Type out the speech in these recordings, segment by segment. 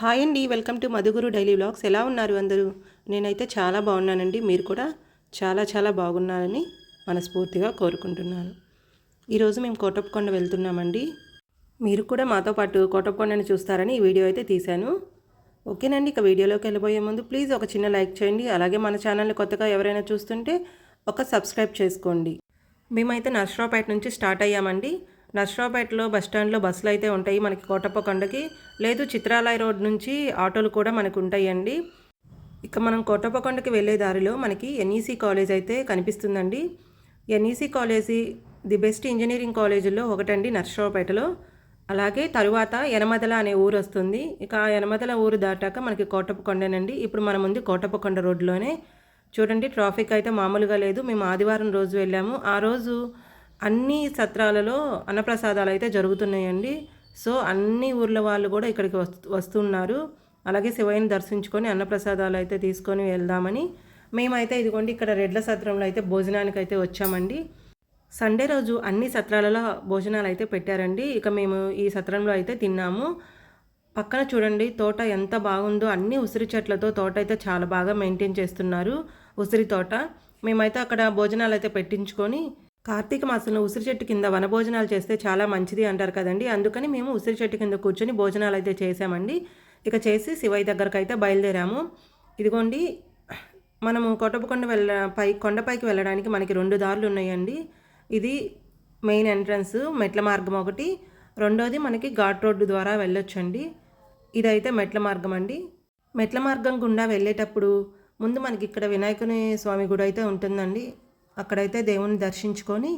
Hi అండి welcome to Madhuguru daily vlogs. ఎలా ఉన్నారు అందరూ? నేనైతే చాలా బాగున్నానండి మీరు కూడా చాలా చాలా బాగున్నారని మనస్ఫూర్తిగా కోరుకుంటున్నాను. ఈరోజు మేము కోటప్పకొండ వెళ్తున్నామండి. మీరు కూడా మాతో పాటు కోటప్పకొండని చూస్తారని ఈ వీడియో అయితే తీశాను. ఓకేనండి ఇక వీడియోలోకి వెళ్ళబోయే ముందు ప్లీజ్ ఒక చిన్న లైక్ చేయండి. అలాగే మన ఛానల్ని కొత్తగా ఎవరైనా చూస్తుంటే ఒక సబ్స్క్రైబ్ చేసుకోండి. మేమైతే నర్సరావుపేట నుంచి స్టార్ట్ అయ్యామండి. నర్సరావుపేటలో బస్ స్టాండ్లో బస్సులు అయితే ఉంటాయి మనకి కోటప్పకొండకి లేదు చిత్రాలయ రోడ్ నుంచి ఆటోలు కూడా మనకు ఉంటాయండి. ఇక మనం కోటప్పకొండకి వెళ్ళే దారిలో మనకి ఎన్ఈసి కాలేజ్ అయితే కనిపిస్తుందండి. NEC college the best engineering కాలేజీలో ఒకటండి నర్సరావుపేటలో. అలాగే తరువాత యనమదల అనే ఊరు వస్తుంది. ఇక ఆ యనమదల ఊరు దాటాక మనకి కోటప్పకొండేనండి ఇప్పుడు మనం ఉంది కోటప్పకొండ రోడ్లోనే. చూడండి ట్రాఫిక్ అయితే మామూలుగా లేదు. మేము ఆదివారం రోజు వెళ్ళాము. ఆ రోజు అన్ని సత్రాలలో అన్నప్రసాదాలు అయితే జరుగుతున్నాయండి. సో అన్ని ఊర్ల వాళ్ళు కూడా ఇక్కడికి వస్తు వస్తున్నారు. అలాగే శివయ్యని దర్శించుకొని అన్నప్రసాదాలు అయితే తీసుకొని వెళ్దామని. మేమైతే ఇదిగోండి ఇక్కడ రెడ్ల సత్రంలో అయితే భోజనానికి అయితే వచ్చామండి. సండే రోజు అన్ని సత్రాలలో భోజనాలు అయితే పెట్టారండి. ఇక మేము ఈ సత్రంలో అయితే తిన్నాము. పక్కన చూడండి తోట ఎంత బాగుందో అన్ని ఉసిరి చెట్లతో తోట అయితే చాలా బాగా మెయింటైన్ చేస్తున్నారు ఉసిరి తోట. మేమైతే అక్కడ భోజనాలు అయితే పెట్టించుకొని కార్తీక మాసంలో ఉసిరి చెట్టు కింద వనభోజనాలు చేస్తే చాలా మంచిది అంటారు కదండి. అందుకని మేము ఉసిరి చెట్టు కింద కూర్చొని భోజనాలు అయితే చేసామండి. ఇక చేసి శివయ్య దగ్గరకు అయితే బయలుదేరాము. ఇదిగోండి మనము కొట్టపుకొండ వెళ్ళ పై కొండపైకి వెళ్ళడానికి మనకి రెండు దారులు ఉన్నాయండి. ఇది మెయిన్ ఎంట్రన్స్ మెట్ల మార్గం ఒకటి. రెండోది మనకి ఘాట్ రోడ్డు ద్వారా వెళ్ళొచ్చండి. ఇదైతే మెట్ల మార్గం అండి. మెట్ల మార్గం గుండా వెళ్ళేటప్పుడు ముందు మనకి ఇక్కడ వినాయకుని స్వామి గుడి అయితే ఉంటుందండి. అక్కడైతే దేవుని దర్శించుకొని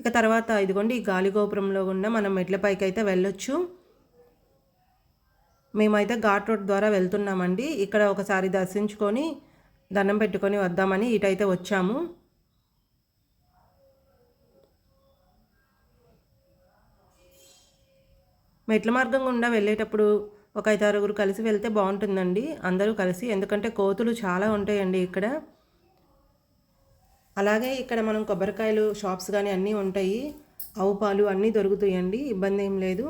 ఇక తర్వాత ఇదిగోండి ఈ గాలిగోపురంలో గుండా మనం మెట్లపైకి అయితే వెళ్ళొచ్చు. మేమైతే ఘాట్ రోడ్ ద్వారా వెళ్తున్నామండి. ఇక్కడ ఒకసారి దర్శించుకొని దండం పెట్టుకొని వద్దామని ఇటైతే వచ్చాము. మెట్ల మార్గం గుండా వెళ్ళేటప్పుడు ఒక ఐదు ఆరుగురు కలిసి వెళ్తే బాగుంటుందండి. అందరూ కలిసి ఎందుకంటే కోతులు చాలా ఉంటాయండి ఇక్కడ. అలాగే ఇక్కడ మనం కొబ్బరికాయలు షాప్స్ కానీ అన్నీ ఉంటాయి. ఆవు పాలు అన్నీ దొరుకుతాయండి. ఇబ్బంది ఏం లేదు.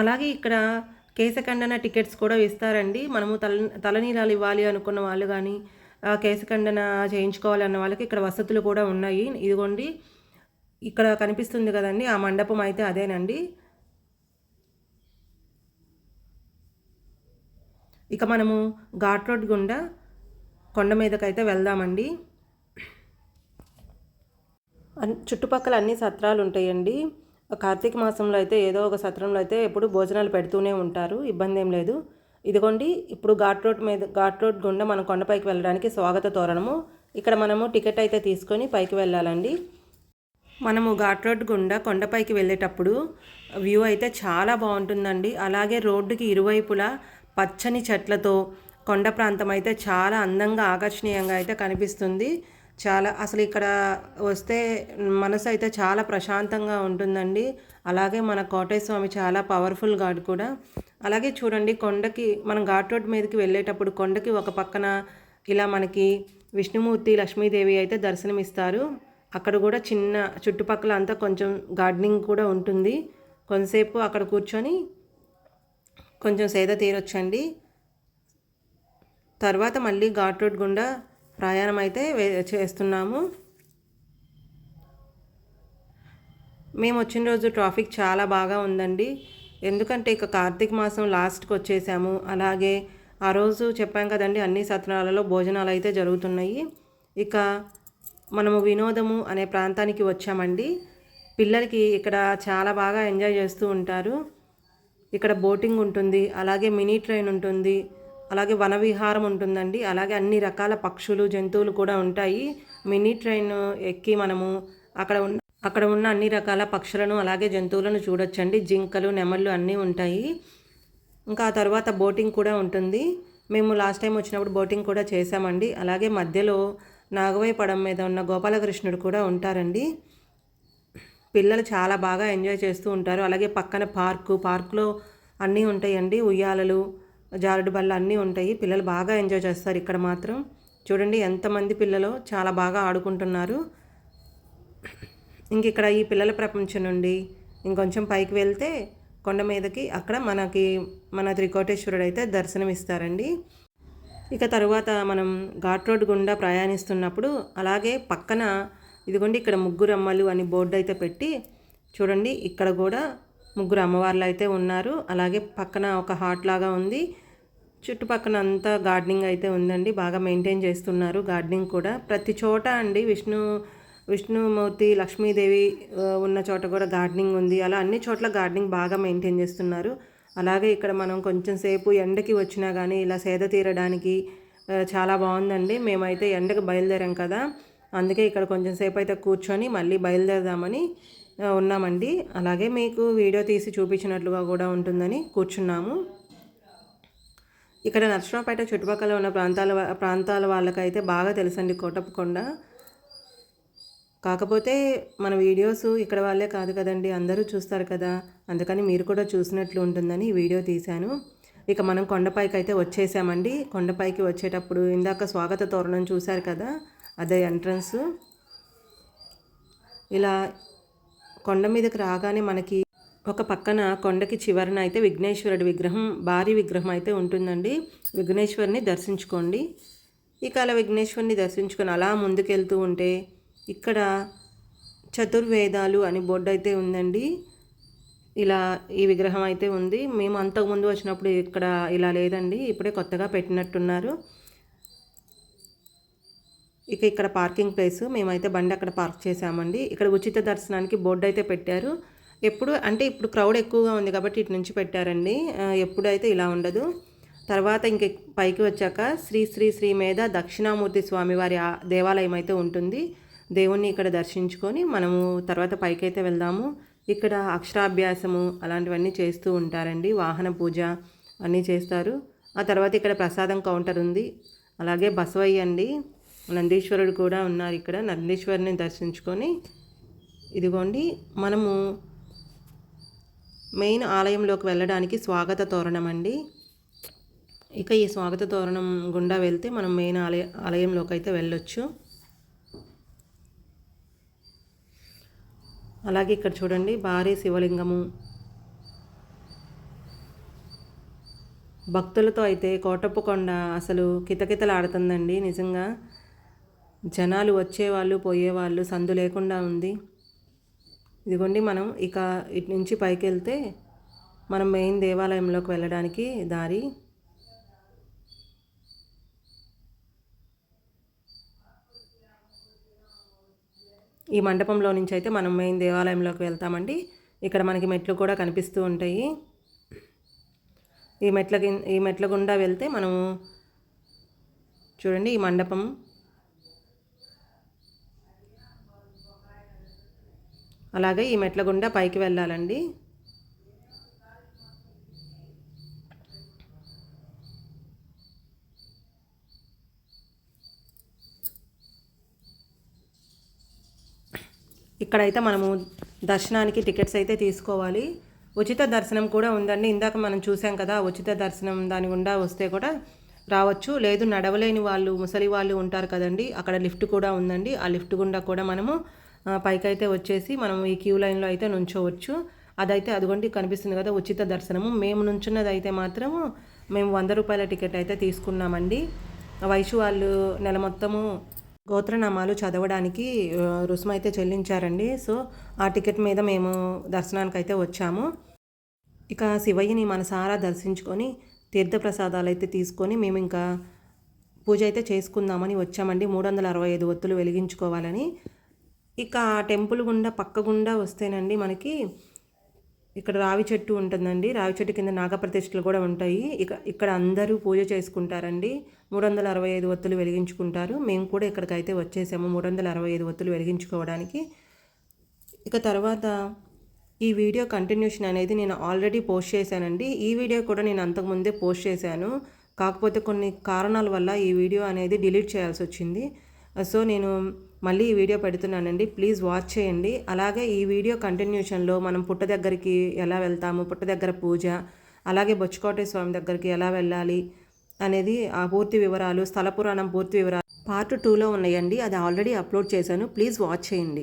అలాగే ఇక్కడ కేశఖండన టికెట్స్ కూడా ఇస్తారండి. మనము తల తలనీలాలు ఇవ్వాలి అనుకున్న వాళ్ళు కానీ కేశఖండన చేయించుకోవాలన్న వాళ్ళకి ఇక్కడ వసతులు కూడా ఉన్నాయి. ఇదిగోండి ఇక్కడ కనిపిస్తుంది కదండి ఆ మండపం అయితే అదేనండి. ఇక మనము ఘాట్ రోడ్ గుండా కొండ మీదకైతే వెళ్దామండి. చుట్టుపక్కల అన్ని సత్రాలు ఉంటాయండి. కార్తీక మాసంలో అయితే ఏదో ఒక సత్రంలో అయితే ఎప్పుడు భోజనాలు పెడుతూనే ఉంటారు. ఇబ్బంది ఏం లేదు. ఇదిగోండి ఇప్పుడు ఘాట్ రోడ్ మీద ఘాట్ రోడ్ గుండా మనం కొండపైకి వెళ్ళడానికి స్వాగత తోరణము. ఇక్కడ మనము టికెట్ అయితే తీసుకొని పైకి వెళ్ళాలండి. మనము ఘాట్ రోడ్ గుండా కొండపైకి వెళ్ళేటప్పుడు వ్యూ అయితే చాలా బాగుంటుందండి. అలాగే రోడ్డుకి ఇరువైపులా పచ్చని చెట్లతో కొండ ప్రాంతం అయితే చాలా అందంగా ఆకర్షణీయంగా అయితే కనిపిస్తుంది. చాలా అసలు ఇక్కడ వస్తే మనసు అయితే చాలా ప్రశాంతంగా ఉంటుందండి. అలాగే మన కోటయ్య చాలా పవర్ఫుల్ గాడ్ కూడా. అలాగే చూడండి కొండకి మనం ఘాట్ రోడ్ మీదకి వెళ్ళేటప్పుడు కొండకి ఒక పక్కన ఇలా మనకి విష్ణుమూర్తి లక్ష్మీదేవి అయితే దర్శనమిస్తారు. అక్కడ కూడా చిన్న చుట్టుపక్కల అంతా కొంచెం గార్డెనింగ్ కూడా ఉంటుంది. కొంతసేపు అక్కడ కూర్చొని కొంచెం సేద తీరొచ్చండి. తర్వాత మళ్ళీ ఘాట్ రోడ్ గుండా ప్రయాణం అయితే చేస్తున్నాము. మేము వచ్చిన రోజు ట్రాఫిక్ చాలా బాగా ఉందండి. ఎందుకంటే ఇక కార్తీక మాసం లాస్ట్కి వచ్చేసాము. అలాగే ఆ రోజు చెప్పాం కదండి అన్ని సత్రాలలో భోజనాలు అయితే జరుగుతున్నాయి. ఇక మనము వినోదము అనే ప్రాంతానికి వచ్చామండి. పిల్లలకి ఇక్కడ చాలా బాగా ఎంజాయ్ చేస్తూ ఉంటారు. ఇక్కడ బోటింగ్ ఉంటుంది అలాగే మినీ ట్రైన్ ఉంటుంది అలాగే వనవిహారం ఉంటుందండి. అలాగే అన్ని రకాల పక్షులు జంతువులు కూడా ఉంటాయి. మినీ ట్రైన్ ఎక్కి మనము అక్కడ ఉన్న అక్కడ ఉన్న అన్ని రకాల పక్షులను అలాగే జంతువులను చూడొచ్చండి. జింకలు నెమళ్ళు అన్నీ ఉంటాయి. ఇంకా ఆ తర్వాత బోటింగ్ కూడా ఉంటుంది. మేము లాస్ట్ టైం వచ్చినప్పుడు బోటింగ్ కూడా చేసామండి అలాగే మధ్యలో నాగవై పడం మీద ఉన్న గోపాలకృష్ణుడు కూడా ఉంటారండి. పిల్లలు చాలా బాగా ఎంజాయ్ చేస్తూ ఉంటారు. అలాగే పక్కన పార్కు పార్కులో అన్నీ ఉంటాయండి. ఉయ్యాలలు జారుడు బల్ల అన్నీ ఉంటాయి. పిల్లలు బాగా ఎంజాయ్ చేస్తారు ఇక్కడ మాత్రం. చూడండి ఎంతమంది పిల్లలు చాలా బాగా ఆడుకుంటున్నారు. ఇంక ఇక్కడ ఈ పిల్లల ప్రపంచం నుండి ఇంకొంచెం పైకి వెళ్తే కొండ మీదకి అక్కడ మనకి మన త్రికోటేశ్వరుడు అయితే దర్శనం ఇస్తారండి ఇక తరువాత మనం ఘాట్ రోడ్ గుండా ప్రయాణిస్తున్నప్పుడు అలాగే పక్కన ఇదిగోండి ఇక్కడ ముగ్గురు అమ్మలు అని బోర్డు అయితే పెట్టి చూడండి ఇక్కడ కూడా ముగ్గురు అమ్మవార్లు అయితే ఉన్నారు. అలాగే పక్కన ఒక హాట్ లాగా ఉంది. చుట్టుపక్కల అంతా గార్డెనింగ్ అయితే ఉందండి బాగా మెయింటైన్ చేస్తున్నారు గార్డెనింగ్ కూడా. ప్రతి చోట అండి విష్ణు విష్ణుమూర్తి లక్ష్మీదేవి ఉన్న చోట కూడా గార్డెనింగ్ ఉంది. అలా అన్ని చోట్ల గార్డెనింగ్ బాగా మెయింటైన్ చేస్తున్నారు. అలాగే ఇక్కడ మనం కొంచెం సేపు ఎండకి వచ్చినా కానీ ఇలా సేద తీరడానికి చాలా బాగుందండి. మేమైతే ఎండకు బయలుదేరాం కదా. అందుకే ఇక్కడ కొంచెం సేపు అయితే కూర్చొని మళ్ళీ బయలుదేరదామని ఉన్నామండి. అలాగే మీకు వీడియో తీసి చూపించినట్లుగా కూడా ఉంటుందని కూర్చున్నాము. ఇక్కడ నర్సరావుపేట చుట్టుపక్కల ఉన్న ప్రాంతాల ప్రాంతాల వాళ్ళకైతే బాగా తెలుసండి కోటప్పకొండ. కాకపోతే మన వీడియోస్ ఇక్కడ వాళ్ళే కాదు కదండి అందరూ చూస్తారు కదా. అందుకని మీరు కూడా చూసినట్లు ఉంటుందని వీడియో తీశాను. ఇక మనం కొండపైకి అయితే వచ్చేసామండి. కొండపైకి వచ్చేటప్పుడు ఇందాక స్వాగత తోరణం చూశారు కదా అదే ఎంట్రన్స్. ఇలా కొండ మీదకి రాగానే మనకి ఒక పక్కన కొండకి చివరన అయితే విఘ్నేశ్వరుడి విగ్రహం భారీ విగ్రహం అయితే ఉంటుందండి. విఘ్నేశ్వరిని దర్శించుకోండి. ఇక అలా విఘ్నేశ్వరిని దర్శించుకొని అలా ముందుకెళ్తూ ఉంటే ఇక్కడ చతుర్వేదాలు అని బోర్డు అయితే ఉందండి. ఇలా ఈ విగ్రహం అయితే ఉంది. మేము అంతకుముందు వచ్చినప్పుడు ఇక్కడ ఇలా లేదండి. ఇప్పుడే కొత్తగా పెట్టినట్టున్నారు. ఇక ఇక్కడ పార్కింగ్ ప్లేస్. మేమైతే బండి అక్కడ పార్క్ చేసామండి ఇక్కడ ఉచిత దర్శనానికి బోర్డు అయితే పెట్టారు. ఎప్పుడు అంటే ఇప్పుడు క్రౌడ్ ఎక్కువగా ఉంది కాబట్టి ఇటు నుంచి పెట్టారండి. ఎప్పుడైతే ఇలా ఉండదు. తర్వాత ఇంక పైకి వచ్చాక శ్రీ శ్రీ శ్రీ మీద దక్షిణామూర్తి స్వామి వారి దేవాలయం అయితే ఉంటుంది. దేవుణ్ణి ఇక్కడ దర్శించుకొని మనము తర్వాత పైకి అయితే వెళ్దాము. ఇక్కడ అక్షరాభ్యాసము అలాంటివన్నీ చేస్తూ ఉంటారండి. వాహన పూజ అన్నీ చేస్తారు. ఆ తర్వాత ఇక్కడ ప్రసాదం కౌంటర్ ఉంది. అలాగే బసవయ్య అండి. నందీశ్వరుడు కూడా ఉన్నారు ఇక్కడ. నందీశ్వరుని దర్శించుకొని ఇదిగోండి మనము మెయిన్ ఆలయంలోకి వెళ్ళడానికి స్వాగత తోరణం అండి. ఇక ఈ స్వాగత తోరణం గుండా వెళ్తే మనం మెయిన్ ఆలయ ఆలయంలోకి అయితే వెళ్ళొచ్చు. అలాగే ఇక్కడ చూడండి భారీ శివలింగము. భక్తులతో అయితే కోటప్పకొండ అసలు కితకితలాడుతుందండి నిజంగా. జనాలు వచ్చేవాళ్ళు పోయేవాళ్ళు సందు లేకుండా ఉంది. ఇదిగోండి మనం ఇక ఇటు నుంచి పైకి వెళ్తే మనం మెయిన్ దేవాలయంలోకి వెళ్ళడానికి దారి. ఈ మండపంలో నుంచి అయితే మనం మెయిన్ దేవాలయంలోకి వెళ్తామండి. ఇక్కడ మనకి మెట్లు కూడా కనిపిస్తూ ఉంటాయి. ఈ మెట్ల ఈ మెట్ల గుండా వెళ్తే మనము చూడండి ఈ మండపం అలాగే ఈ మెట్ల గుండా పైకి వెళ్ళాలండి. ఇక్కడైతే మనము దర్శనానికి టికెట్స్ అయితే తీసుకోవాలి. ఉచిత దర్శనం కూడా ఉందండి. ఇందాక మనం చూసాం కదా ఉచిత దర్శనం దాని గుండా వస్తే కూడా రావచ్చు. లేదు నడవలేని వాళ్ళు ముసలి వాళ్ళు ఉంటారు కదండి. అక్కడ లిఫ్ట్ కూడా ఉందండి. ఆ లిఫ్ట్ గుండా కూడా మనము పైకైతే వచ్చేసి మనం ఈ క్యూ లైన్లో అయితే నుంచోవచ్చు. అదైతే అదిగోండి కనిపిస్తుంది కదా ఉచిత దర్శనము. మేము నుంచున్నది అయితే మాత్రము మేము వంద రూపాయల టికెట్ అయితే తీసుకున్నామండి. వయసు వాళ్ళు నెల మొత్తము గోత్రనామాలు చదవడానికి రుసుము అయితే చెల్లించారండి. సో ఆ టికెట్ మీద మేము దర్శనానికి అయితే వచ్చాము. ఇక శివయ్యని మనసారా దర్శించుకొని తీర్థప్రసాదాలు అయితే తీసుకొని మేము ఇంకా పూజ అయితే చేసుకుందామని వచ్చామండి. మూడు వందల అరవై ఐదు ఒత్తులు వెలిగించుకోవాలని. ఇక ఆ టెంపుల్ గుండా పక్క గుండా వస్తేనండి మనకి ఇక్కడ రావి చెట్టు ఉంటుందండి. రావి చెట్టు కింద నాగప్రతిష్ఠలు కూడా ఉంటాయి. ఇక ఇక్కడ అందరూ పూజ చేసుకుంటారండి. మూడు వందల అరవై ఐదు ఒత్తులు వెలిగించుకుంటారు. మేము కూడా ఇక్కడికైతే వచ్చేసాము మూడు వందల అరవై ఐదు ఒత్తులు వెలిగించుకోవడానికి. ఇక తర్వాత ఈ వీడియో కంటిన్యూషన్ అనేది నేను ఆల్రెడీ పోస్ట్ చేశానండి. ఈ వీడియో కూడా నేను అంతకుముందే పోస్ట్ చేశాను. కాకపోతే కొన్ని కారణాల వల్ల ఈ వీడియో అనేది డిలీట్ చేయాల్సి వచ్చింది. సో నేను మళ్ళీ ఈ వీడియో పెడుతున్నానండి. ప్లీజ్ వాచ్ చేయండి. అలాగే ఈ వీడియో కంటిన్యూషన్లో మనం పుట్ట దగ్గరికి ఎలా వెళ్తాము పుట్ట దగ్గర పూజ అలాగే బొచ్చుకోటే స్వామి దగ్గరికి ఎలా వెళ్ళాలి అనేది ఆ పూర్తి వివరాలు స్థల పురాణం పూర్తి వివరాలు పార్ట్ టూలో ఉన్నాయండి. అది ఆల్రెడీ అప్లోడ్ చేశాను. ప్లీజ్ వాచ్ చేయండి.